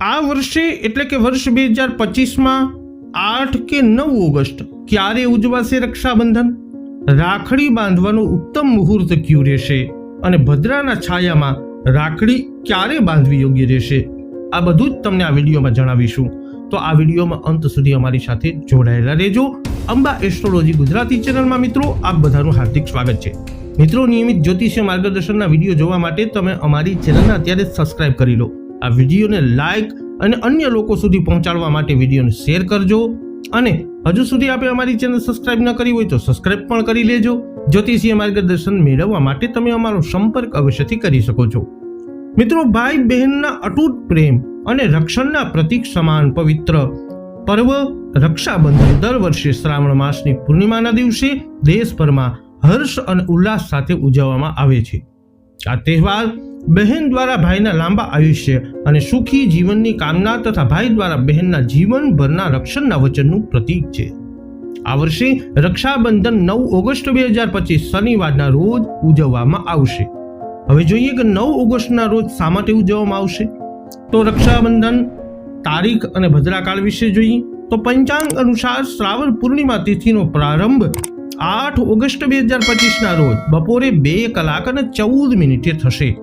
આ વર્ષે એટલે કે વર્ષ બે હજાર પચીસમાં આઠ કે નવ ઓગસ્ટ ક્યારે ઉજવાશે રક્ષાબંધન? રાખડી બાંધવાનું ઉત્તમ મુહૂર્ત ક્યુ રહેશે? અને ભદ્રાના છાયામાં રાખડી ક્યારે બાંધવી યોગ્ય રહેશે? આ બધું જ તમને આ વિડીયોમાં જણાવીશું. તો આ વિડીયોમાં અંત સુધી અમારી સાથે જોડાયેલા રહેજો. અંબા એસ્ટ્રોલોજી ગુજરાતી ચેનલમાં મિત્રો, આપ બધાનું હાર્દિક સ્વાગત છે. મિત્રો, નિયમિત જ્યોતિષીય માર્ગદર્શનના વીડિયો જોવા માટે તમે અમારી ચેનલને અત્યારે સબસ્ક્રાઇબ કરી લો. આ વિડીયોને લાઇક અને અન્ય લોકો સુધી પહોંચાડવા માટે વિડીયોને શેર કરજો. અને હજુ સુધી આપે અમારી ચેનલ સબસ્ક્રાઇબ ન કરી હોય તો સબસ્ક્રાઇબ પણ કરી લેજો. જ્યોતિષીય માર્ગદર્શન મેળવવા માટે તમે અમારો સંપર્ક અવશ્યથી કરી શકો છો. મિત્રો, ભાઈ બહેનના અતૂટ પ્રેમ અને રક્ષણના પ્રતીક સમાન પવિત્ર પર્વ રક્ષાબંધન દર વર્ષે શ્રાવણ માસની પૂર્ણિમાના દિવસે દેશભરમાં હર્ષ અને ઉલ્લાસ સાથે ઉજવવામાં આવે છે. આ તહેવાર બહેન દ્વારા ભાઈના લાંબા આયુષ્ય અને સુખી જીવનની કામના તથા ભાઈ દ્વારા બહેનના જીવનભરના રક્ષણના વચનનું પ્રતીક છે. આ વર્ષે રક્ષાબંધન નવ ઓગસ્ટ બે હજાર પચીસ શનિવારના રોજ ઉજવવામાં આવશે. હવે જોઈએ કે નવ ઓગસ્ટના રોજ શા માટે ઉજવવામાં આવશે? તો રક્ષાબંધન તારીખ અને ભદ્રાકાળ વિશે જોઈએ તો પંચાંગ અનુસાર શ્રાવણ પૂર્ણિમા તિથિનો પ્રારંભ આઠ ઓગસ્ટ બે હજાર પચીસના રોજ બપોરે બે કલાક અને ચૌદ મિનિટે થશે.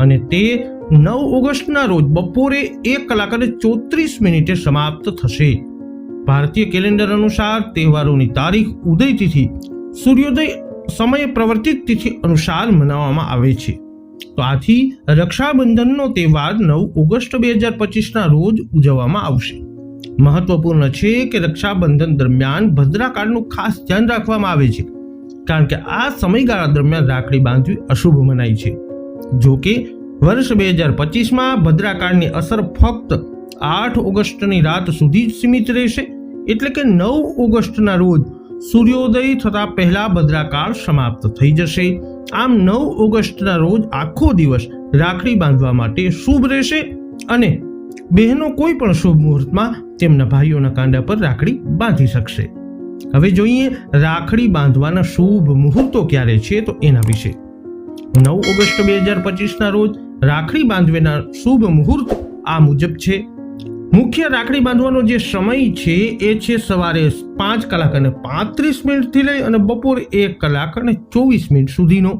અને તે નવ ઓગસ્ટના રોજ બપોરે એક કલાક અને ચોત્રીસ મિનિટે સમાપ્ત થશે. ભારતીય કેલેન્ડર અનુસાર તહેવારોની તારીખ ઉદય તિથિ, સૂર્યોદય સમયે પ્રવર્તિત તિથિ અનુસાર મનાવવામાં આવે છે. તો આથી રક્ષાબંધનનો તહેવાર નવ ઓગસ્ટ બે હજાર પચીસના રોજ ઉજવવામાં આવશે. મહત્વપૂર્ણ છે કે રક્ષાબંધન દરમિયાન ભદ્રાકાળનું ખાસ ધ્યાન રાખવામાં આવે છે. કારણ કે આ સમયગાળા દરમિયાન રાખડી બાંધવી અશુભ મનાય છે. જો કે વર્ષ બે હજાર પચીસમાં ભદ્રાકાળની અસર ફક્ત આઠ ઓગસ્ટની રાત સુધી જ સીમિત રહેશે. એટલે કે નવ ઓગસ્ટના રોજ સૂર્યોદય થતાં પહેલાં ભદ્રાકાળ સમાપ્ત થઈ જશે. આમ નવ ઓગસ્ટના રોજ આખો દિવસ રાખડી બાંધવા માટે શુભ રહેશે અને બહેનો કોઈ પણ શુભ મુહૂર્તમાં તેમના ભાઈઓના કાંડા પર રાખડી બાંધી શકશે. હવે જોઈએ રાખડી બાંધવાના શુભ મુહૂર્તો ક્યારે છે તો એના વિશે. નવ ઓગસ્ટ બે હજાર પચીસના રોજ રાખડી બાંધવાના શુભ મુહૂર્ત આ મુજબ છે. મુખ્ય રાખડી બાંધવાનો જે સમય છે એ છે સવારે પાંચ કલાક અને પાંત્રીસ મિનિટથી લઈ અને બપોરે એક કલાક અને ચોવીસ મિનિટ સુધીનો.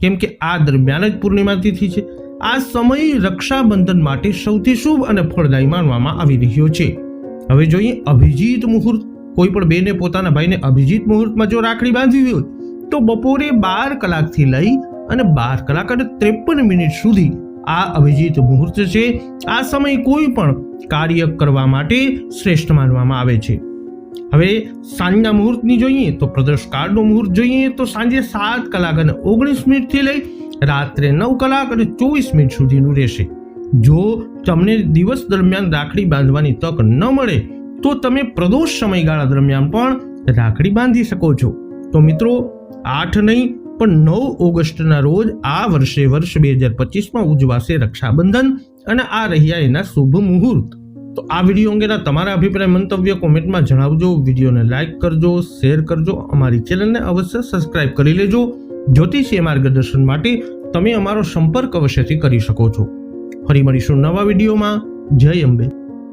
કેમ કે આ દરમિયાન જ પૂર્ણિમા તિથિ છે. આ સમય રક્ષાબંધન માટે સૌથી શુભ અને ફળદાયી માનવામાં આવી રહ્યો છે. હવે જોઈએ અભિજીત મુહૂર્ત. કોઈ પણ બેને પોતાના ભાઈને અભિજીત મુહૂર્તમાં જો રાખડી બાંધવી હોય, તો બપોરે બાર કલાકથી લઈ અને બાર કલાક અને ત્રેપન મિનિટ સુધી આ અભિજીત મુહૂર્ત છે. આ સમય કોઈ પણ કાર્ય કરવા માટે શ્રેષ્ઠ માનવામાં આવે છે. હવે સાંજના મુહૂર્તની જોઈએ તો પ્રદર્શકાળનું મુહૂર્ત જોઈએ તો સાંજે સાત કલાક અને ઓગણીસ મિનિટથી લઈ રાત્રે નવ કલાક અને ચોવીસ મિનિટ સુધીનું રહેશે. જો તમને દિવસ દરમિયાન રાખડી બાંધવાની તક ન મળે, તો તમે પ્રદોષ સમયગાળા દરમિયાન પણ રાખડી બાંધી શકો છો. તો મિત્રો, આઠ નહીં પણ નવ ઓગસ્ટના રોજ આ વર્ષે વર્ષ બે હજાર પચીસમાં ઉજવાશે રક્ષાબંધન અને આ રહ્યા એના શુભ મુહૂર્ત. તો આ વીડિયો અંગેના તમારા અભિપ્રાય, મંતવ્ય કોમેન્ટમાં જણાવજો. વિડીયોને લાઇક કરજો, શેર કરજો, અમારી ચેનલને અવશ્ય સબસ્ક્રાઇબ કરી લેજો. જ્યોતિષીય માર્ગદર્શન માટે તમે અમારો સંપર્ક અવશ્યથી કરી શકો છો. ફરી મળીશું નવા વિડીયોમાં. જય અંબે.